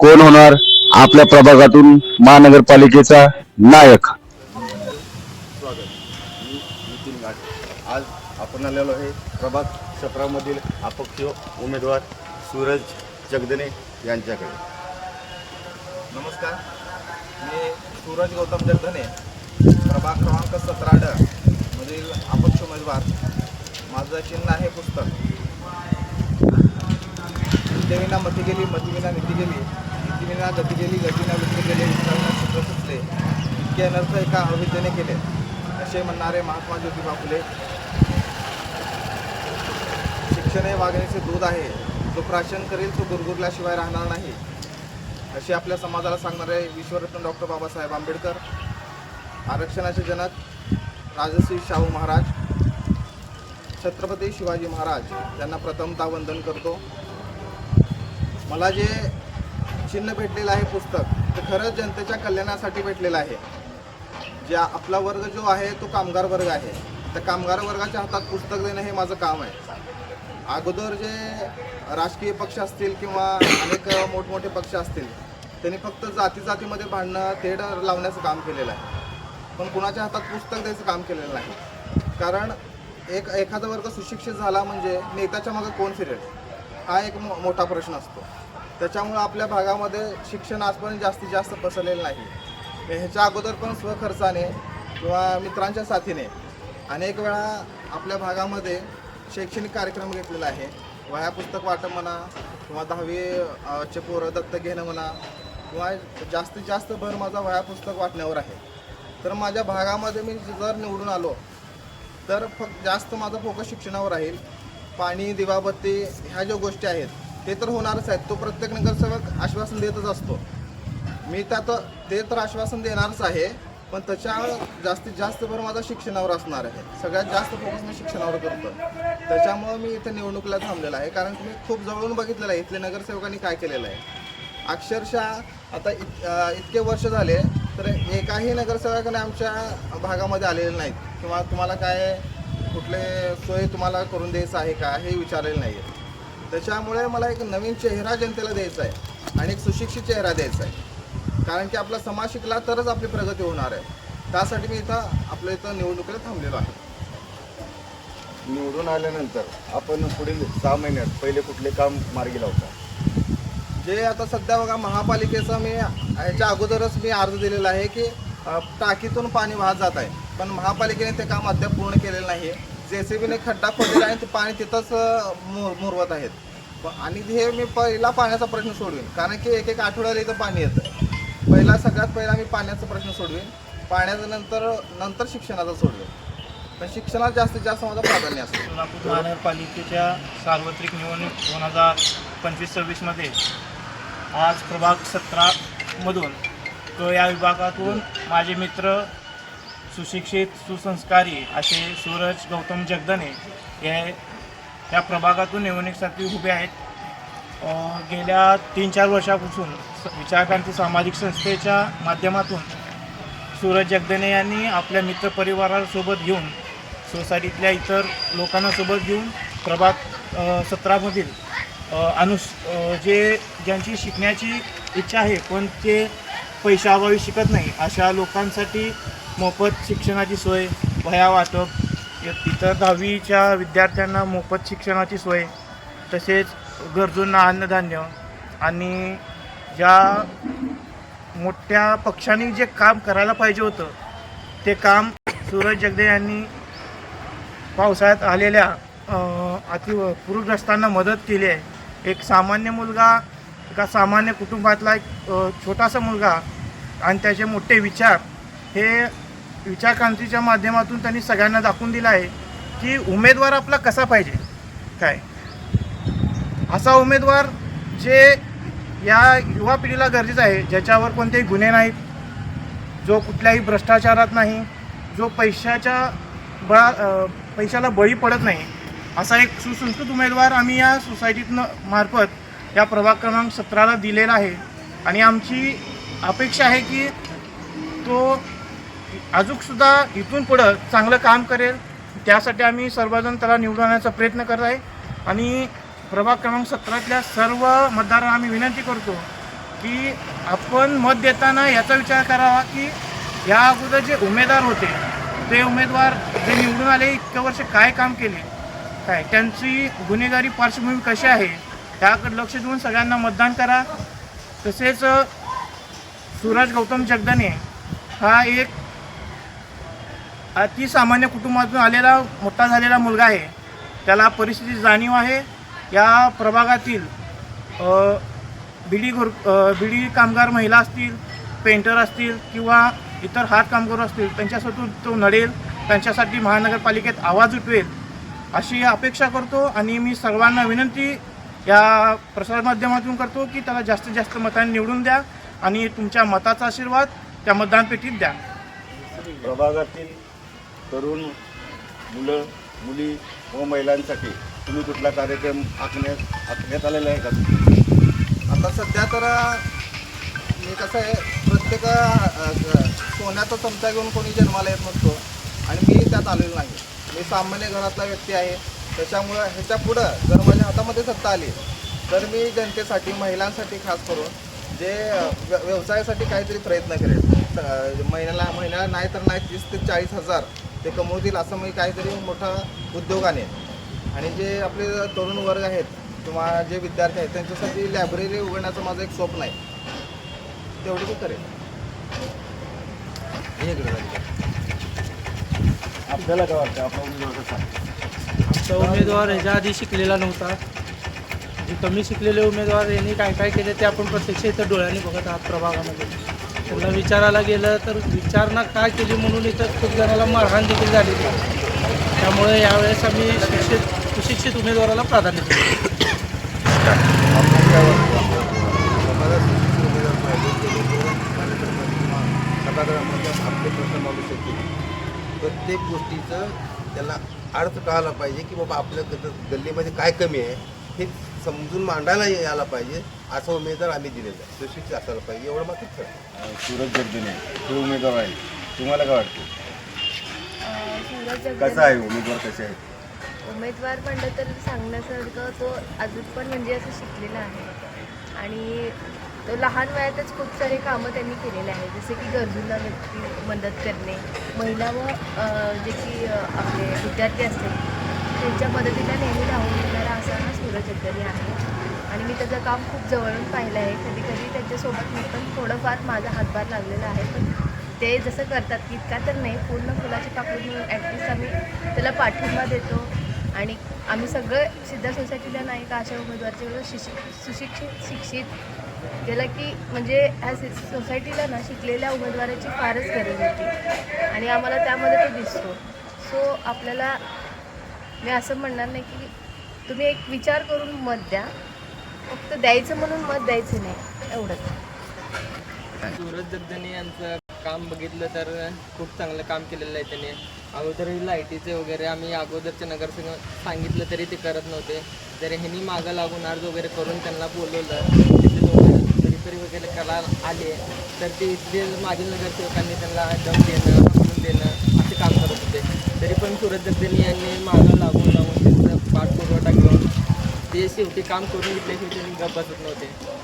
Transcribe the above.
कोण होणार आपल्या प्रभागातून महानगरपालिकेचा नायक? स्वागत मी नितीन घाट आज आपण आलेलो आहे प्रभाग सत्रामधील अपक्ष उमेदवार सूरज जगदने यांच्याकडे नमस्कार. मी सूरज गौतम जगदने प्रभाग क्रमांक सतरा ड मधील अपक्ष उमेदवार. माझं चिन्ह आहे पुस्तक. देवीना मती गेली मतीविना नीती गेली नीतीविना गती गेली गतीना विद्य गेले सूत्र सुचले इतके अनर्थ एका अविद्येने केले. असे म्हणणारे महात्मा ज्योतिबा फुले. शिक्षण हे वागण्याचे दूध आहे. जो प्राशन करेल तो गुरगुरल्याशिवाय राहणार नाही. असे आपल्या समाजाला सांगणारे विश्वरत्न डॉक्टर बाबासाहेब आंबेडकर. आरक्षणाचे जनक राजश्री शाहू महाराज. छत्रपती शिवाजी महाराज यांना प्रथमता वंदन करतो. मला जे चिन्ह भेटलेलं आहे पुस्तक. ते खरंच जनतेच्या कल्याणासाठी भेटलेलं आहे. जे आपला वर्ग जो आहे तो कामगार वर्ग आहे. त्या कामगार वर्गाच्या हातात पुस्तक देणं हे माझं काम आहे. अगोदर जे राजकीय पक्ष असतील किंवा अनेक मोठमोठे पक्ष असतील त्यांनी फक्त जाती जातीमध्ये भांडणं तेढ लावण्याचं काम केलेलं आहे. पण कुणाच्या हातात पुस्तक द्यायचं काम केलेलं नाही. कारण एक एखादा वर्ग सुशिक्षित झाला म्हणजे नेत्याच्या मागं कोण फिरेल? हा एक मो मोठा प्रश्न असतो. त्याच्यामुळं आपल्या भागामध्ये शिक्षण आजपर्यंत जास्तीत जास्त पसरलेलं नाही. ह्याच्या अगोदर पण स्वखर्चाने किंवा मित्रांच्या साथीने अनेक वेळा आपल्या भागामध्ये शैक्षणिक कार्यक्रम घेतलेला आहे. वह्या पुस्तक वाटप म्हणा किंवा दहावी चे पोरं दत्त घेणं म्हणा किंवा जास्तीत जास्त भर माझा वह्या पुस्तक वाटण्यावर आहे. तर माझ्या भागामध्ये मी जर निवडून आलो तर फक्त जास्त माझा फोकस शिक्षणावर राहील. पाणी दिवाबत्ती ह्या ज्या गोष्टी आहेत ते तर होणारच आहेत. तो प्रत्येक नगरसेवक आश्वासन देतच असतो. मी त्यात ते तर आश्वासन देणारच आहे पण त्याच्या जास्तीत जास्त भर माझा शिक्षणावर असणार आहे. सगळ्यात जास्त फोकस मी शिक्षणावर करतो त्याच्यामुळं मी इथे निवडणुकीला थांबलेला आहे. कारण की मी खूप जवळून बघितलेलं आहे. इथल्या नगरसेवकांनी काय केलेलं आहे. अक्षरशः आता इत इतके वर्ष झाले तर एकाही नगरसेवकाने आमच्या भागामध्ये आलेले नाहीत. किंवा तुम्हाला काय कुठले सोय तुम्हाला करून द्यायचं आहे का हे विचारलेलं नाही आहे त्याच्यामुळे मला एक नवीन चेहरा जनतेला द्यायचा आहे आणि एक सुशिक्षित चेहरा द्यायचा आहे. कारण की आपला समाज शिकला तरच आपली प्रगती होणार आहे. त्यासाठी मी इथं आपल्या इथं निवडणुकीला थांबलेलो आहे. निवडून आल्यानंतर आपण पुढील सहा महिन्यात पहिले कुठले काम मार्गी लावता? जे आता सध्या बघा महापालिकेचं मी ह्याच्या अगोदरच मी अर्ज दिलेला आहे की टाकीतून पाणी वाहत जात आहे. पण महापालिकेने ते काम अद्याप पूर्ण केलेलं नाही आहे जे सी बीने खड्डा खोदलेला आहे आणि ते पाणी तिथंच मुर मुरवत आहेत. आणि हे मी पहिला पाण्याचा प्रश्न सोडवीन. कारण की एक एक आठवड्याला इथं पाणी येतं. पहिला सगळ्यात पहिला मी पाण्याचा प्रश्न सोडवीन. पाण्याचं नंतर नंतर शिक्षणाचा सोडवेन. पण शिक्षणात जास्तीत जास्त माझं प्राधान्य असतं. सोलापूर महानगरपालिकेच्या सार्वत्रिक निवडणूक दोन हजार पंचवीस सव्वीसमध्ये आज प्रभाग सतरामधून तो या विभागातून माझे मित्र सुशिक्षित सुसंस्कारी असे सूरज गौतम जगदने हे या प्रभागातून निवडणुकीसाठी उभे आहेत. गेल्या तीन चार वर्षापासून स- विचारक्रांती सामाजिक संस्थेच्या माध्यमातून सूरज जगदने यांनी आपल्या मित्रपरिवारासोबत घेऊन सोसायटीतल्या इतर लोकांना सोबत घेऊन प्रभाग सत्रामधील अनुस जे ज्यांची शिकण्याची इच्छा आहे पण ते पैशाअभावी शिकत नाही अशा लोकांसाठी मोफत शिक्षणाची सोय वह्या वाटप इतर दहावीच्या विद्यार्थ्यांना मोफत शिक्षणाची सोय तसेच गरजूंना अन्नधान्य आणि ज्या मोठ्या पक्षांनी जे काम करायला पाहिजे होतं ते काम सूरज जगदे यांनी पावसाळ्यात आलेल्या अति पूरग्रस्तांना मदत केली आहे. एक सामान्य मुलगा एका सामान्य कुटुंबातला एक छोटासा मुलगा आणि त्याचे मोठे विचार हे विचारक्रांतीच्या माध्यमातून त्यांनी सगळ्यांना दाखवून दिलं आहे की उमेदवार आपला कसा पाहिजे? काय? असा उमेदवार जे या युवा पिढीला गरजेचं आहे ज्याच्यावर कोणतेही गुन्हे नाहीत जो कुठल्याही भ्रष्टाचारात नाही जो पैशाच्या बळा पैशाला बळी पडत नाही असा एक सुसंस्कृत उमेदवार आम्ही या सोसायटीतनं मार्फत या प्रभाग क्रमांक सतराला दिलेला आहे. आणि आमची अपेक्षा आहे की तो अजूकसुद्धा इथून पुढं चांगलं काम करेल. त्यासाठी आम्ही सर्वजण त्याला निवडून प्रयत्न करत आहे. आणि प्रभाग क्रमांक सतरातल्या सर्व मतदारांना आम्ही विनंती करतो की आपण मत देताना याचा विचार करावा की या अगोदर जे उमेदवार होते ते उमेदवार जे निवडून आले इतकं वर्ष काय काम केले? काय? त्यांची गुन्हेगारी पार्श्वभूमी कशी आहे? त्याकडे लक्ष देऊन सगळ्यांना मतदान करा. तसेच सूरज गौतम जगदने हा एक अतिसामान्य कुटुंबातून आलेला मोठा झालेला मुलगा आहे. त्याला परिस्थितीची जाणीव आहे. या प्रभागातील बिडी घोर बिडी कामगार महिला असतील पेंटर असतील किंवा इतर हात कामगार असतील त्यांच्यासाठी तो नडेल त्यांच्यासाठी महानगरपालिकेत आवाज उठवेल अशी अपेक्षा करतो आणि मी सर्वांना विनंती या प्रसारमाध्यमातून करतो की त्याला जास्तीत जास्त मतांनी निवडून द्या आणि तुमच्या मताचा आशीर्वाद त्या मतदानपेटीत द्या. प्रभागातील तरुण मुलं मुली व महिलांसाठी तुम्ही कुठला कार्यक्रम आखण्यात आखण्यात आलेला आहे का? आता सध्या तर मी कसं आहे प्रत्येक सोन्याचा चमचा घेऊन कोणी जन्माला येत नसतो आणि मी त्यात आलेलो नाही. मी सामान्य घरातला व्यक्ती आहे. त्याच्यामुळं ह्याच्या पुढं जर माझ्या हातामध्ये सत्ता आली तर मी जनतेसाठी महिलांसाठी खास करून जे व्यवसायासाठी काहीतरी प्रयत्न करेल महिन्याला महिन्याला नाही तर नाही तीस ते चाळीस हजार ते कमवतील असं मी काहीतरी मोठा उद्योग आणेन आणि जे आपले तरुण वर्ग आहेत किंवा जे विद्यार्थी आहेत त्यांच्यासाठी लायब्ररी उघडण्याचं माझं एक स्वप्न आहे. तेवढी मी करेन. आपल्याला काय वाटतं? आपला उमेदवार कसा? आमचा उमेदवार ह्याच्या आधी शिकलेला नव्हता. जे कमी शिकलेले उमेदवार यांनी काय काय केले ते आपण प्रत्यक्ष इथं डोळ्यांनी बघत आहात प्रभागामध्ये. त्यांना विचारायला गेलं तर विचारणा काय केली म्हणून इथं खूप जणाला मारहाण देखील झाली. त्यामुळे यावेळेस आम्ही शिक्षित सुशिक्षित उमेदवाराला प्राधान्य देतो आपले प्रश्न प्रत्येक गोष्टीचं त्याला अर्थ कळायला पाहिजे की बाबा आपल्या गल्लीमध्ये काय कमी आहे. हे समजून मांडायला यायला पाहिजे असा उमेदवार आम्ही दिलेला आहे. सुशिक्षित असायला पाहिजे एवढं मात्र खरं सूरज जगदिने हे उमेदवार आहे तुम्हाला काय वाटतं? सूरज कसा आहे उमेदवार कसे आहेत? उमेदवार म्हणलं तर सांगण्यासारखं तो अजून पण म्हणजे असं शिकलेला आहे. आणि तो लहान वयातच खूप सारे कामं त्यांनी केलेले आहेत. जसे की गरजूंना व्यक्ती मदत करणे महिला व अं, जे की अं, आपले विद्यार्थी असतील त्यांच्या मदतीला नेहमी धावून येणारा असा हा सूरज अग्गरी आहे. आणि मी त्याचं काम खूप जवळून पाहिलं आहे. कधी कधी त्यांच्यासोबत मी पण थोडंफार माझा हातभार लागलेला आहे. पण ते जसं करतात इतका तर नाही. पूर्ण फुलाची पाकळी म्हणून ॲटलिस्ट आम्ही त्याला पाठिंबा देतो. आणि आम्ही सगळं सिद्धा सोसायटीला नाही का अशा उमेदवारचे शिक्षित सुशिक्षित शिक्षित गेलं की म्हणजे ह्या सि- सोसायटीला ना शिकलेल्या उमेदवाराची फारच गरज होती. आणि आम्हाला त्यामध्ये तो दिसतो. सो आपल्याला मी असं म्हणणार नाही की तुम्ही एक विचार करून मत द्या. फक्त द्यायचं म्हणून मत द्यायचं नाही एवढंच. सूरज जगदने यांचं काम बघितलं तर खूप चांगलं काम केलेलं आहे त्यांनी. अगोदर लाईटीचे वगैरे आम्ही अगोदरच्या नगरसेवक सांगितलं तरी ते करत नव्हते. तर ह्यांनी मागं लागून अर्ज वगैरे करून त्यांना बोलवलं तिथे वगैरे रिपेरी वगैरे करायला आले तर ते इथले मागील नगरसेवकांनी त्यांना दम देणं देणं असे काम तरी पण सूरज जगदने यांनी मागं लागून लावून त्यांचा पाठपुरवठा घेऊन ते शेवटी काम करून घेतल्याशिवाय त्यांनी गप्प बसत नव्हते